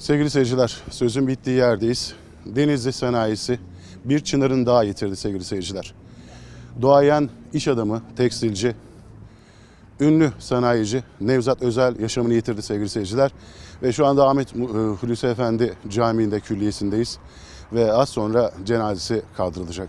Sevgili seyirciler, sözün bittiği yerdeyiz. Denizli sanayisi bir çınarın daha yitirdi sevgili seyirciler. Doğayan iş adamı, tekstilci, ünlü sanayici Nevzat Özel yaşamını yitirdi sevgili seyirciler. Ve şu anda Ahmet e, Hulusi Efendi Camii'nde külliyesindeyiz. Ve az sonra cenazesi kaldırılacak.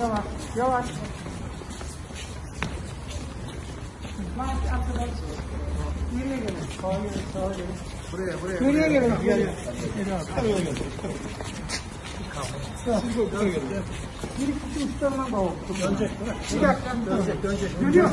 Yavaş, yavaş. Marş arkadaş. Nereye gelin? Sağa gelin, sağa gelin. Buraya, buraya. Nereye gelin? Gel, gel. Bir iki üstten bağlı. Dönecek, Bir dakika. Dönecek, dönecek. Dönüyor.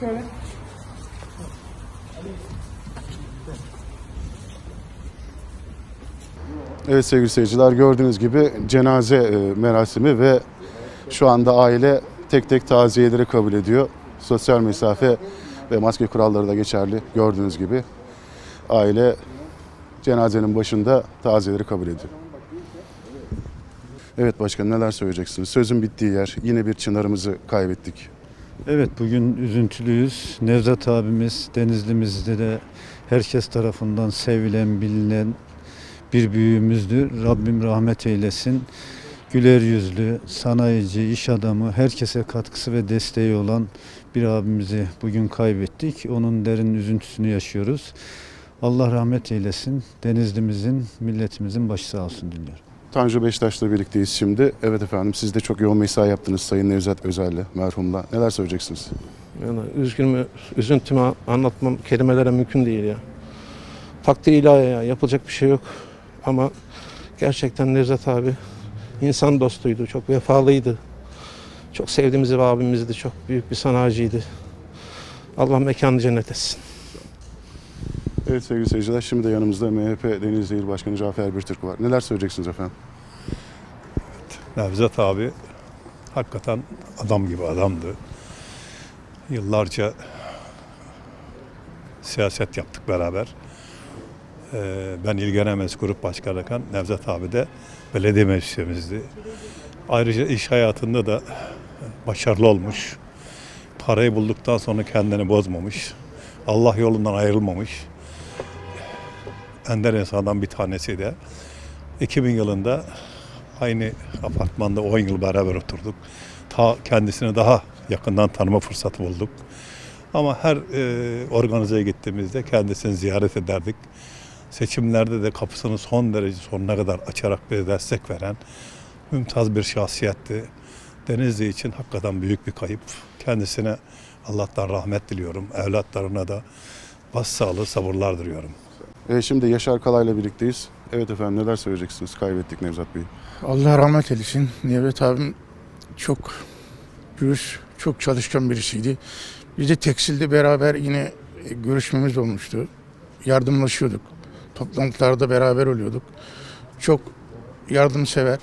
Şöyle. Evet sevgili seyirciler gördüğünüz gibi cenaze e, merasimi ve şu anda aile tek tek taziyeleri kabul ediyor. Sosyal mesafe ve maske kuralları da geçerli gördüğünüz gibi. Aile cenazenin başında taziyeleri kabul ediyor. Evet başkanım neler söyleyeceksiniz? Sözün bittiği yer yine bir çınarımızı kaybettik. Evet bugün üzüntülüyüz. Nevzat abimiz Denizli'mizde de herkes tarafından sevilen, bilinen bir büyüğümüzdü. Rabbim rahmet eylesin. Güler yüzlü, sanayici, iş adamı, herkese katkısı ve desteği olan bir abimizi bugün kaybettik. Onun derin üzüntüsünü yaşıyoruz. Allah rahmet eylesin. Denizli'mizin, milletimizin başı sağ olsun diliyorum. Tanju Beştaş'la birlikteyiz şimdi. Evet efendim siz de çok yoğun mesai yaptınız Sayın Nevzat Özel'le, merhumla. Neler söyleyeceksiniz? Yani üzgünümü, üzüntümü anlatmam kelimelere mümkün değil ya. Takdir ilahi ya, yapılacak bir şey yok. Ama gerçekten Nevzat abi insan dostuydu, çok vefalıydı. Çok sevdiğimiz bir abimizdi, çok büyük bir sanayiciydi. Allah mekanı cennet etsin. Evet sevgili seyirciler şimdi de yanımızda MHP Denizli İl Başkanı Cafer Birtürk var. Neler söyleyeceksiniz efendim? Nevzat abi hakikaten adam gibi adamdı. Yıllarca siyaset yaptık beraber. Ee, ben İl Genel Grup Başkanı'yken Nevzat abi de belediye meclisimizdi. Ayrıca iş hayatında da başarılı olmuş. Parayı bulduktan sonra kendini bozmamış. Allah yolundan ayrılmamış. Ender insandan bir tanesi de. 2000 yılında aynı apartmanda 10 yıl beraber oturduk. Ta kendisini daha yakından tanıma fırsatı bulduk. Ama her e, organizeye gittiğimizde kendisini ziyaret ederdik. Seçimlerde de kapısını son derece sonuna kadar açarak bize destek veren mümtaz bir şahsiyetti. Denizli için hakikaten büyük bir kayıp. Kendisine Allah'tan rahmet diliyorum. Evlatlarına da başsağlığı, sabırlar diliyorum. E, şimdi Yaşar Kalay'la birlikteyiz. Evet efendim neler söyleyeceksiniz? Kaybettik Nevzat Bey'i. Allah rahmet eylesin. Nevret abim çok dürüst, çok çalışkan birisiydi. Biz de tekstilde beraber yine e, görüşmemiz olmuştu. Yardımlaşıyorduk. Toplantılarda beraber oluyorduk. Çok yardımsever,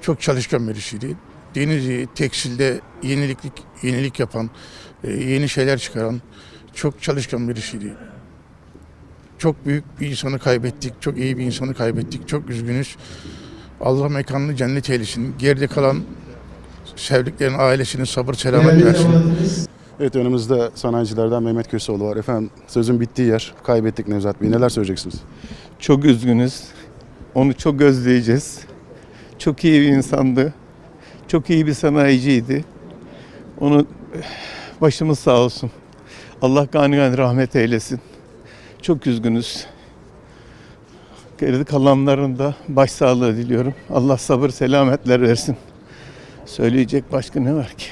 çok çalışkan birisiydi. Denizli tekstilde yeniliklik yenilik yapan, e, yeni şeyler çıkaran çok çalışkan birisiydi. Çok büyük bir insanı kaybettik, çok iyi bir insanı kaybettik. Çok üzgünüz. Allah mekanını cennet eylesin. Geride kalan sevdiklerin ailesine sabır selamet versin. Evet önümüzde sanayicilerden Mehmet Köseoğlu var. Efendim sözün bittiği yer. Kaybettik Nevzat Bey'i. Neler söyleyeceksiniz? Çok üzgünüz. Onu çok özleyeceğiz. Çok iyi bir insandı. Çok iyi bir sanayiciydi. Onu başımız sağ olsun. Allah gani gani rahmet eylesin. Çok üzgünüz. Geride kalanların da başsağlığı diliyorum. Allah sabır selametler versin. Söyleyecek başka ne var ki?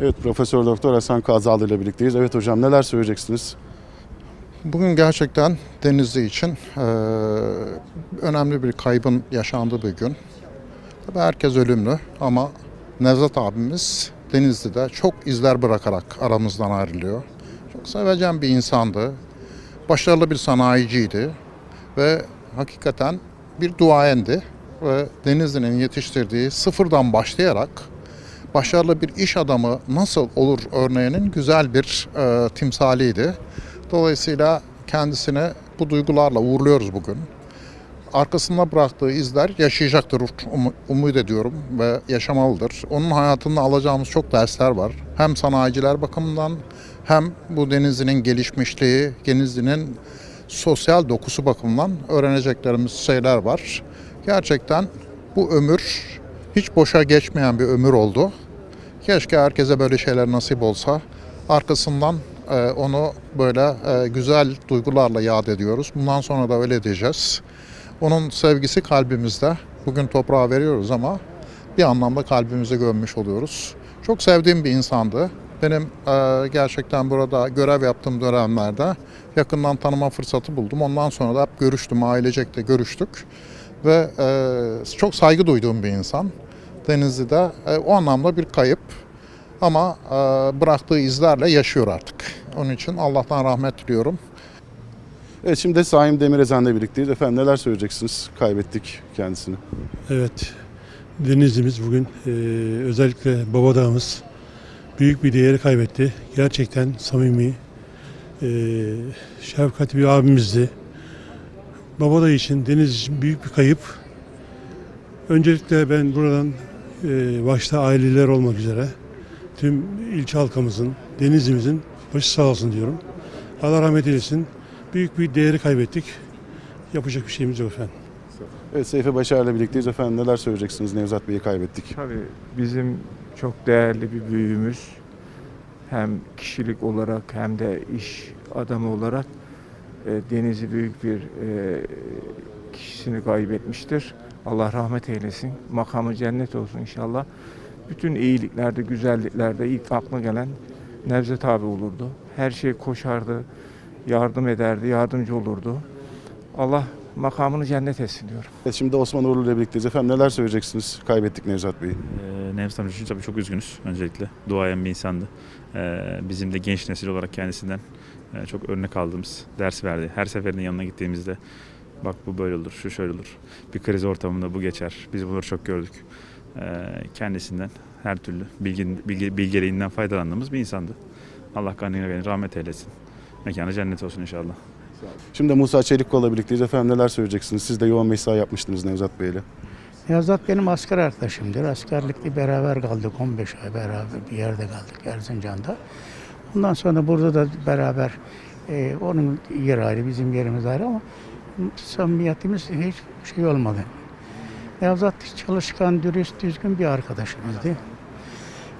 Evet Profesör Doktor Hasan Kazalı ile birlikteyiz. Evet hocam neler söyleyeceksiniz? Bugün gerçekten Denizli için eee, önemli bir kaybın yaşandığı bir gün. Tabii herkes ölümlü ama Nevzat abimiz Denizli'de çok izler bırakarak aramızdan ayrılıyor. Çok sevecen bir insandı. Başarılı bir sanayiciydi ve hakikaten bir duayendi ve Denizli'nin yetiştirdiği sıfırdan başlayarak başarılı bir iş adamı nasıl olur örneğinin güzel bir e, timsaliydi. Dolayısıyla kendisine bu duygularla uğurluyoruz bugün. Arkasında bıraktığı izler yaşayacaktır um- umut ediyorum ve yaşamalıdır. Onun hayatında alacağımız çok dersler var. Hem sanayiciler bakımından hem bu Denizli'nin gelişmişliği, Denizli'nin sosyal dokusu bakımından öğreneceklerimiz şeyler var. Gerçekten bu ömür hiç boşa geçmeyen bir ömür oldu. Keşke herkese böyle şeyler nasip olsa. Arkasından e, onu böyle e, güzel duygularla yad ediyoruz. Bundan sonra da öyle diyeceğiz. Onun sevgisi kalbimizde. Bugün toprağa veriyoruz ama bir anlamda kalbimize gömmüş oluyoruz. Çok sevdiğim bir insandı. Benim e, gerçekten burada görev yaptığım dönemlerde yakından tanıma fırsatı buldum. Ondan sonra da hep görüştüm, ailecek de görüştük. Ve e, çok saygı duyduğum bir insan. Denizli'de e, o anlamda bir kayıp. Ama e, bıraktığı izlerle yaşıyor artık. Onun için Allah'tan rahmet diliyorum. Evet şimdi de Saim Demirezen'le birlikteyiz. Efendim neler söyleyeceksiniz? Kaybettik kendisini. Evet, Denizli'miz bugün e, özellikle Babadağ'ımız büyük bir değeri kaybetti. Gerçekten samimi, e, şefkatli bir abimizdi. Babadağ için, Deniz için büyük bir kayıp. Öncelikle ben buradan e, başta aileler olmak üzere tüm ilçe halkımızın, Denizli'mizin başı sağ olsun diyorum. Allah rahmet eylesin. Büyük bir değeri kaybettik. Yapacak bir şeyimiz yok efendim. Evet Seyfi Başar'la birlikteyiz. Efendim neler söyleyeceksiniz? Nevzat Bey'i kaybettik. Tabii bizim çok değerli bir büyüğümüz hem kişilik olarak hem de iş adamı olarak e, Deniz'i büyük bir e, kişisini kaybetmiştir. Allah rahmet eylesin. Makamı cennet olsun inşallah. Bütün iyiliklerde, güzelliklerde ilk akla gelen Nevzat abi olurdu. Her şey koşardı, yardım ederdi, yardımcı olurdu. Allah makamını cennet etsin diyorum. Evet, şimdi de Osman Uğurlu ile birlikteyiz. Efendim neler söyleyeceksiniz? Kaybettik Nevzat Bey'i. Ee, Nevzat amca için tabii çok üzgünüz öncelikle. Duayen bir insandı. Ee, bizim de genç nesil olarak kendisinden e, çok örnek aldığımız ders verdi. Her seferinde yanına gittiğimizde bak bu böyle olur, şu şöyle olur. Bir kriz ortamında bu geçer. Biz bunları çok gördük. Ee, kendisinden her türlü bilgi, bilgi, bilgeliğinden faydalandığımız bir insandı. Allah kanına gani rahmet eylesin. Mekanı cennet olsun inşallah. Şimdi Musa Çelikkol'la birlikteyiz. Efendim neler söyleyeceksiniz? Siz de yoğun mesai yapmıştınız Nevzat Bey'le. Nevzat benim asker arkadaşımdır. Askerlikte beraber kaldık. 15 ay beraber bir yerde kaldık Erzincan'da. Ondan sonra burada da beraber e, onun yer ayrı, bizim yerimiz ayrı ama samimiyetimiz hiç şey olmadı. Nevzat çalışkan, dürüst, düzgün bir arkadaşımızdı.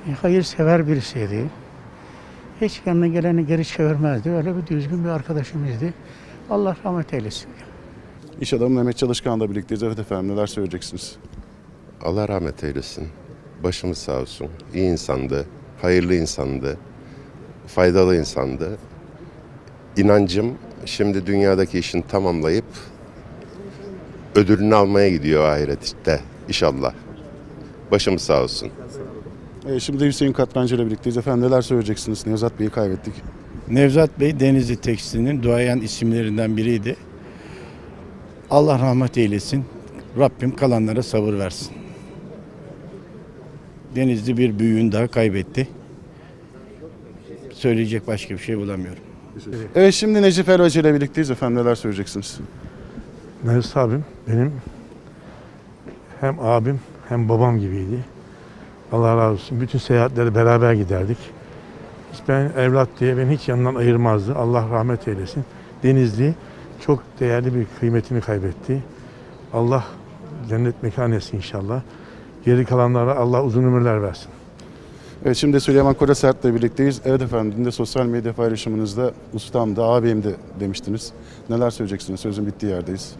E, hayırsever birisiydi. Hiç yanına geleni geri çevirmezdi. Öyle bir düzgün bir arkadaşımızdı. Allah rahmet eylesin. İş adamı Mehmet Çalışkan'la birlikteyiz. Evet efendim neler söyleyeceksiniz? Allah rahmet eylesin. Başımız sağ olsun. İyi insandı, hayırlı insandı, faydalı insandı. İnancım şimdi dünyadaki işini tamamlayıp ödülünü almaya gidiyor ahirette inşallah. Başımız sağ olsun. Evet, şimdi de Hüseyin Katrancı ile birlikteyiz. Efendim neler söyleyeceksiniz? Nevzat Bey'i kaybettik. Nevzat Bey Denizli Tekstil'in duayen isimlerinden biriydi. Allah rahmet eylesin. Rabbim kalanlara sabır versin. Denizli bir büyüğün daha kaybetti. Söyleyecek başka bir şey bulamıyorum. Evet şimdi Necip Elbacı ile birlikteyiz. Efendim neler söyleyeceksiniz? Nevzat abim benim hem abim hem babam gibiydi. Allah razı olsun. Bütün seyahatlere beraber giderdik. Hiç ben evlat diye beni hiç yanından ayırmazdı. Allah rahmet eylesin. Denizli çok değerli bir kıymetini kaybetti. Allah cennet mekan etsin inşallah. Geri kalanlara Allah uzun ömürler versin. Evet şimdi Süleyman Korasert'le birlikteyiz. Evet efendim dün de sosyal medya paylaşımınızda ustam da ağabeyim de demiştiniz. Neler söyleyeceksiniz? Sözün bittiği yerdeyiz.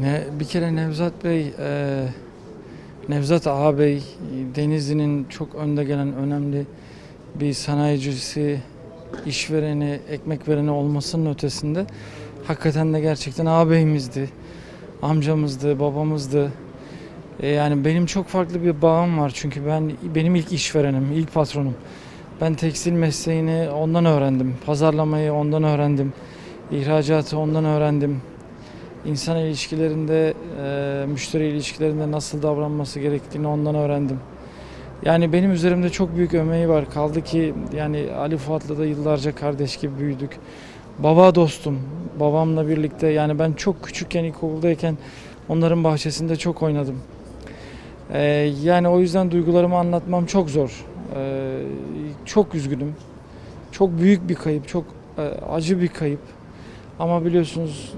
Ne, bir kere Nevzat Bey, e, Nevzat ağabey Denizli'nin çok önde gelen önemli bir sanayicisi, işvereni, ekmek vereni olmasının ötesinde hakikaten de gerçekten ağabeyimizdi, amcamızdı, babamızdı. E, yani benim çok farklı bir bağım var çünkü ben benim ilk işverenim, ilk patronum. Ben tekstil mesleğini ondan öğrendim, pazarlamayı ondan öğrendim, ihracatı ondan öğrendim. İnsan ilişkilerinde, e, müşteri ilişkilerinde nasıl davranması gerektiğini ondan öğrendim. Yani benim üzerimde çok büyük emeği var. Kaldı ki yani Ali Fuat'la da yıllarca kardeş gibi büyüdük. Baba dostum, babamla birlikte yani ben çok küçükken ilkokuldayken onların bahçesinde çok oynadım. E, yani o yüzden duygularımı anlatmam çok zor. E, çok üzgünüm. Çok büyük bir kayıp, çok e, acı bir kayıp. Ama biliyorsunuz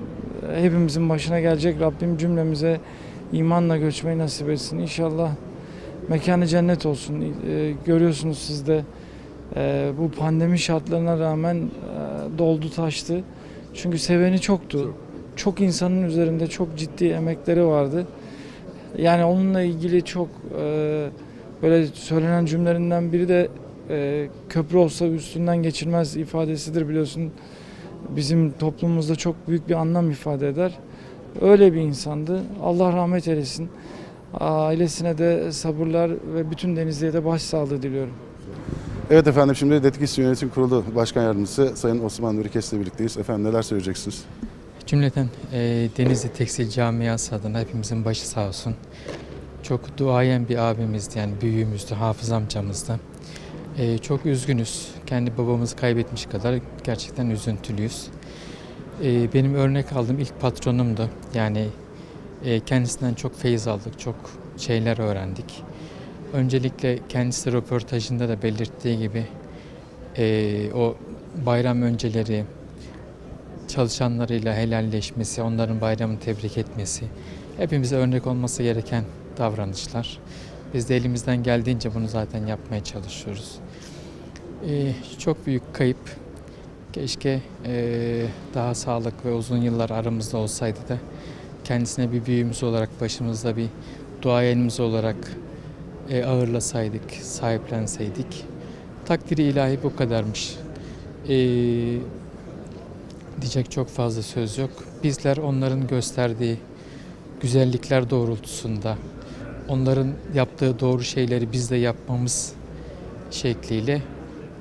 hepimizin başına gelecek Rabbim cümlemize imanla göçmeyi nasip etsin. İnşallah mekanı cennet olsun. Ee, görüyorsunuz siz de e, bu pandemi şartlarına rağmen e, doldu taştı. Çünkü seveni çoktu. Çok insanın üzerinde çok ciddi emekleri vardı. Yani onunla ilgili çok e, böyle söylenen cümlelerinden biri de e, köprü olsa üstünden geçilmez ifadesidir biliyorsun bizim toplumumuzda çok büyük bir anlam ifade eder. Öyle bir insandı. Allah rahmet eylesin. Ailesine de sabırlar ve bütün Denizli'ye de başsağlığı diliyorum. Evet efendim şimdi Detkis Yönetim Kurulu Başkan Yardımcısı Sayın Osman Nuri Kes'le birlikteyiz. Efendim neler söyleyeceksiniz? Cümleten e, Denizli Tekstil Camiası adına hepimizin başı sağ olsun. Çok duayen bir abimizdi yani büyüğümüzdü, hafız amcamızdı. E, çok üzgünüz. Kendi babamızı kaybetmiş kadar gerçekten üzüntülüyüz. E, benim örnek aldığım ilk patronumdu. Yani e, kendisinden çok feyiz aldık, çok şeyler öğrendik. Öncelikle kendisi röportajında da belirttiği gibi e, o bayram önceleri çalışanlarıyla helalleşmesi, onların bayramını tebrik etmesi hepimize örnek olması gereken davranışlar. Biz de elimizden geldiğince bunu zaten yapmaya çalışıyoruz. Ee, çok büyük kayıp. Keşke ee, daha sağlıklı ve uzun yıllar aramızda olsaydı da kendisine bir büyüğümüz olarak başımızda bir duayenimiz olarak ee, ağırlasaydık, sahiplenseydik. Takdiri ilahi bu kadarmış. Ee, diyecek çok fazla söz yok. Bizler onların gösterdiği güzellikler doğrultusunda onların yaptığı doğru şeyleri biz de yapmamız şekliyle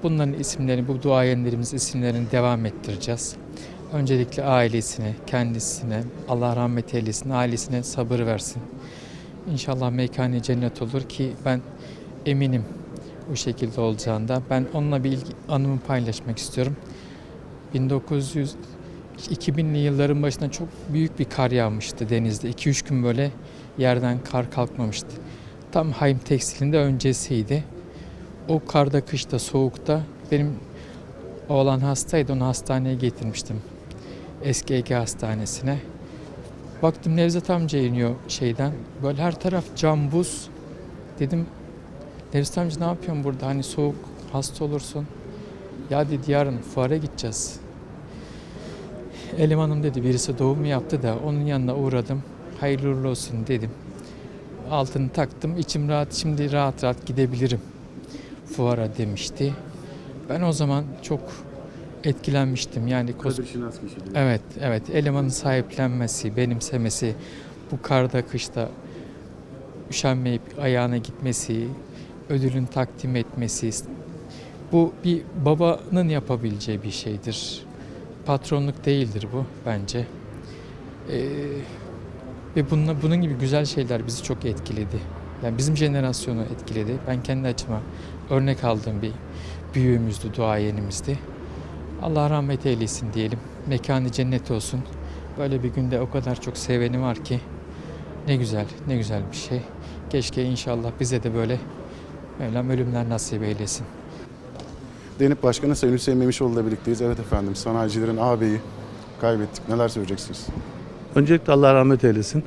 bunların isimlerini, bu duayenlerimiz isimlerini devam ettireceğiz. Öncelikle ailesine, kendisine, Allah rahmet eylesin, ailesine sabır versin. İnşallah mekanı cennet olur ki ben eminim bu şekilde olacağında. Ben onunla bir ilgi, anımı paylaşmak istiyorum. 1900 2000'li yılların başında çok büyük bir kar yağmıştı denizde. 2-3 gün böyle yerden kar kalkmamıştı. Tam Haim Tekstil'in de öncesiydi. O karda, kışta, soğukta benim oğlan hastaydı. Onu hastaneye getirmiştim. Eski Ege Hastanesi'ne. Baktım Nevzat amca iniyor şeyden. Böyle her taraf cam buz. Dedim Nevzat amca ne yapıyorsun burada? Hani soğuk, hasta olursun. Ya dedi yarın fuara gideceğiz. Elemanım dedi birisi doğum yaptı da onun yanına uğradım. Hayırlı olsun dedim. Altını taktım. içim rahat şimdi rahat rahat gidebilirim. Fuara demişti. Ben o zaman çok etkilenmiştim. Yani kos- Evet, evet. Elemanın sahiplenmesi, benimsemesi, bu karda kışta üşenmeyip ayağına gitmesi, ödülün takdim etmesi, bu bir babanın yapabileceği bir şeydir. Patronluk değildir bu bence. Ee, ve bununla, bunun gibi güzel şeyler bizi çok etkiledi. Yani bizim jenerasyonu etkiledi. Ben kendi açıma örnek aldığım bir büyüğümüzdü, duayenimizdi. Allah rahmet eylesin diyelim. Mekanı cennet olsun. Böyle bir günde o kadar çok seveni var ki ne güzel, ne güzel bir şey. Keşke inşallah bize de böyle Mevlam ölümler nasip eylesin. Denip Başkanı Sayın Hüseyin Memişoğlu ile birlikteyiz. Evet efendim sanayicilerin ağabeyi kaybettik. Neler söyleyeceksiniz? Öncelikle Allah rahmet eylesin.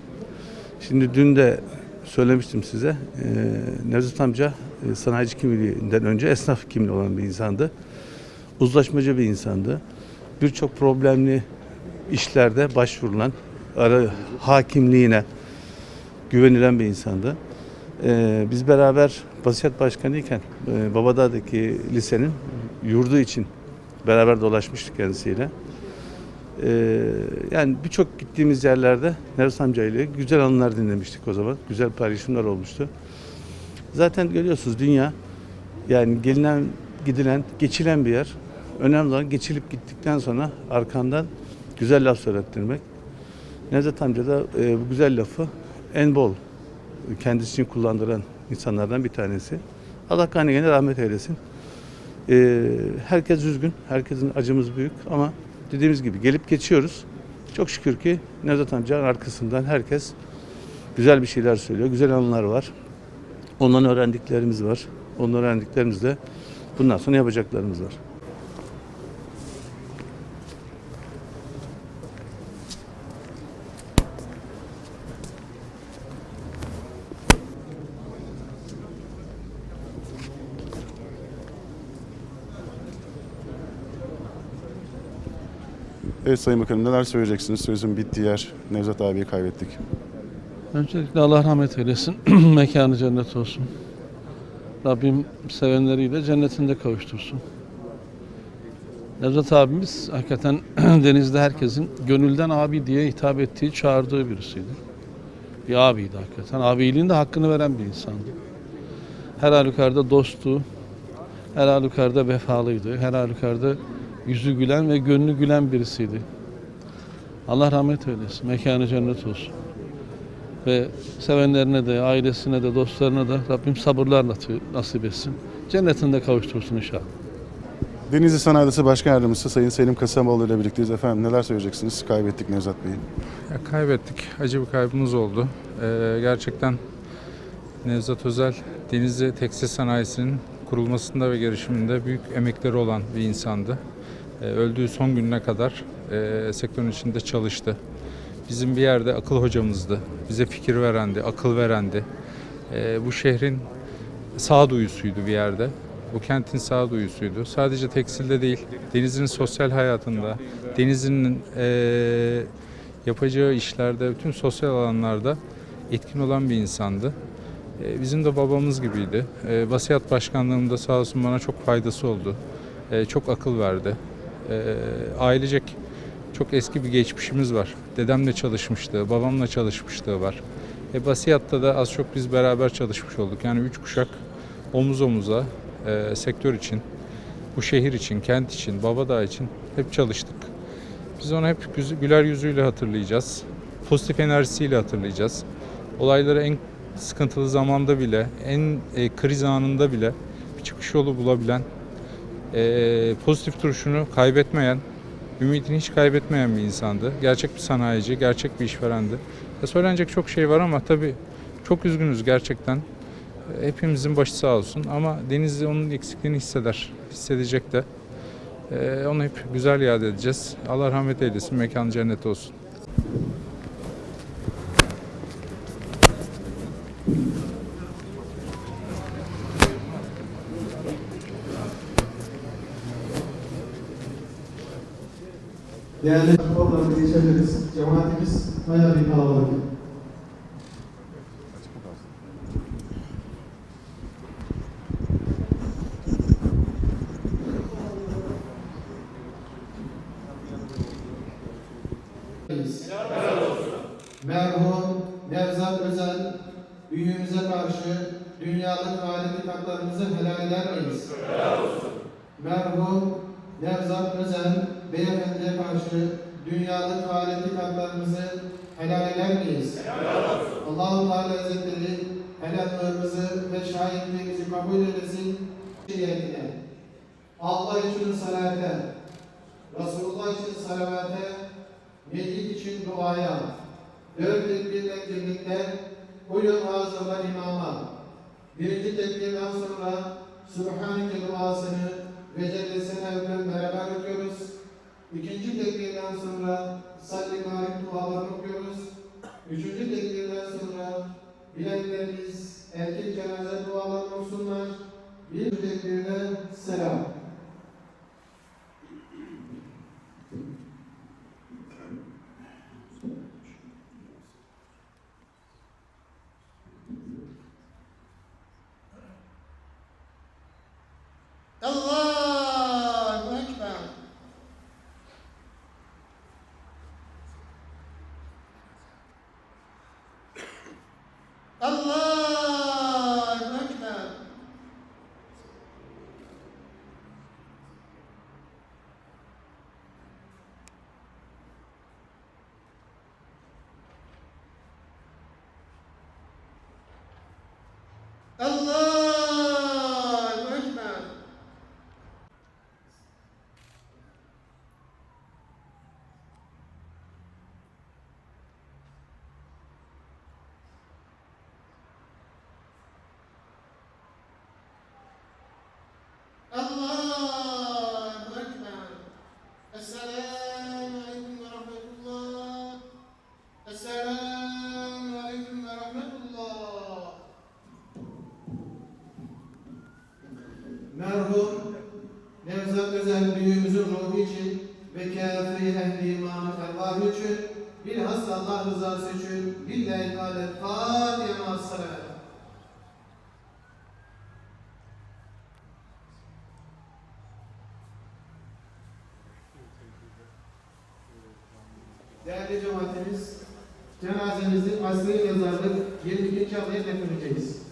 Şimdi dün de söylemiştim size. Ee, Nevzat amca e, sanayici kimliğinden önce esnaf kimliği olan bir insandı. Uzlaşmacı bir insandı. Birçok problemli işlerde başvurulan, ara, hakimliğine güvenilen bir insandı. Ee, biz beraber Basiyat Başkanıyken e, Babadağ'daki lisenin yurdu için beraber dolaşmıştık kendisiyle. Ee, yani birçok gittiğimiz yerlerde Nevzat amca ile güzel anılar dinlemiştik o zaman. Güzel paylaşımlar olmuştu. Zaten görüyorsunuz dünya yani gelinen, gidilen, geçilen bir yer. Önemli olan geçilip gittikten sonra arkandan güzel laf söylettirmek. Nevzat amca da e, bu güzel lafı en bol kendisi için kullandıran insanlardan bir tanesi. Allah gene rahmet eylesin. Ee, herkes üzgün, herkesin acımız büyük ama dediğimiz gibi gelip geçiyoruz. Çok şükür ki Nevzat amcanın arkasından herkes güzel bir şeyler söylüyor, güzel anılar var. Ondan öğrendiklerimiz var. Ondan öğrendiklerimizle bundan sonra yapacaklarımız var. Evet Sayın Bakanım neler söyleyeceksiniz? Sözün bittiği yer Nevzat abiyi kaybettik. Öncelikle Allah rahmet eylesin. Mekanı cennet olsun. Rabbim sevenleriyle cennetinde kavuştursun. Nevzat abimiz hakikaten denizde herkesin gönülden abi diye hitap ettiği, çağırdığı birisiydi. Bir abiydi hakikaten. Abiliğin de hakkını veren bir insandı. Her halükarda dosttu. Her halükarda vefalıydı. Her halükarda yüzü gülen ve gönlü gülen birisiydi. Allah rahmet eylesin. Mekanı cennet olsun. Ve sevenlerine de, ailesine de, dostlarına da Rabbim sabırlar nasip etsin. Cennetinde kavuştursun inşallah. Denizli Sanayi Odası Başkan Yardımcısı Sayın Selim Kasamoğlu ile birlikteyiz. Efendim neler söyleyeceksiniz? Kaybettik Nevzat Bey'i. Ya kaybettik. Acı bir kaybımız oldu. Ee, gerçekten Nevzat Özel Denizli Tekstil Sanayisi'nin kurulmasında ve gelişiminde büyük emekleri olan bir insandı. Ee, öldüğü son gününe kadar e, sektörün içinde çalıştı. Bizim bir yerde akıl hocamızdı. Bize fikir verendi, akıl verendi. Ee, bu şehrin sağduyusuydu bir yerde. Bu kentin sağduyusuydu. Sadece tekstilde değil, Denizli'nin sosyal hayatında, Denizli'nin eee, yapacağı işlerde, bütün sosyal alanlarda etkin olan bir insandı. Eee, bizim de babamız gibiydi. Eee Vasiyat Başkanlığımda sağ olsun bana çok faydası oldu. Eee, çok akıl verdi. Eee, ailecek çok eski bir geçmişimiz var. Dedemle çalışmıştı, babamla çalışmışlığı var. E, Basiyat'ta da az çok biz beraber çalışmış olduk. Yani üç kuşak omuz omuza e, sektör için, bu şehir için, kent için, Babadağ için hep çalıştık. Biz onu hep güler yüzüyle hatırlayacağız. Pozitif enerjisiyle hatırlayacağız. Olayları en sıkıntılı zamanda bile, en e, kriz anında bile bir çıkış yolu bulabilen, e, pozitif duruşunu kaybetmeyen, ümidini hiç kaybetmeyen bir insandı. Gerçek bir sanayici, gerçek bir işverendi. Ya söylenecek çok şey var ama tabii çok üzgünüz gerçekten. Hepimizin başı sağ olsun ama Denizli onun eksikliğini hisseder, hissedecek de. Ee, onu hep güzel yad edeceğiz. Allah rahmet eylesin, mekanı cennet olsun. Değerli programı geçebiliriz. Cemaatimiz bayağı bir kalabalık. Merhum Nevzat Özel büyüğümüze karşı dünyalık hali haklarımızı helal eder miyiz? Merhum Nevzat Özel beyefendiye karşı dünyalık hali haklarımızı helal eder miyiz? Allah-u Teala Hazretleri helallığımızı ve şahitliğimizi kabul eylesin. Niyetine. Allah için salate, Resulullah için salavate, Mecid için duaya, dört tekbirle birlikte bu yıl imama. Birinci tekbirden sonra Subhaneke duasını ve Celle Senev'le beraber okuyoruz. İkinci tekbirden sonra salli kaim dualarını okuyoruz. Üçüncü tekbirden sonra bilenlerimiz erkek cenaze dualarını okusunlar. Bir tekbirde selam. rızası için lillahi teala Fatiha ma'as-salat. Değerli cemaatimiz, cenazemizi asrı yazarlık 22 Şaban'a defnedeceğiz.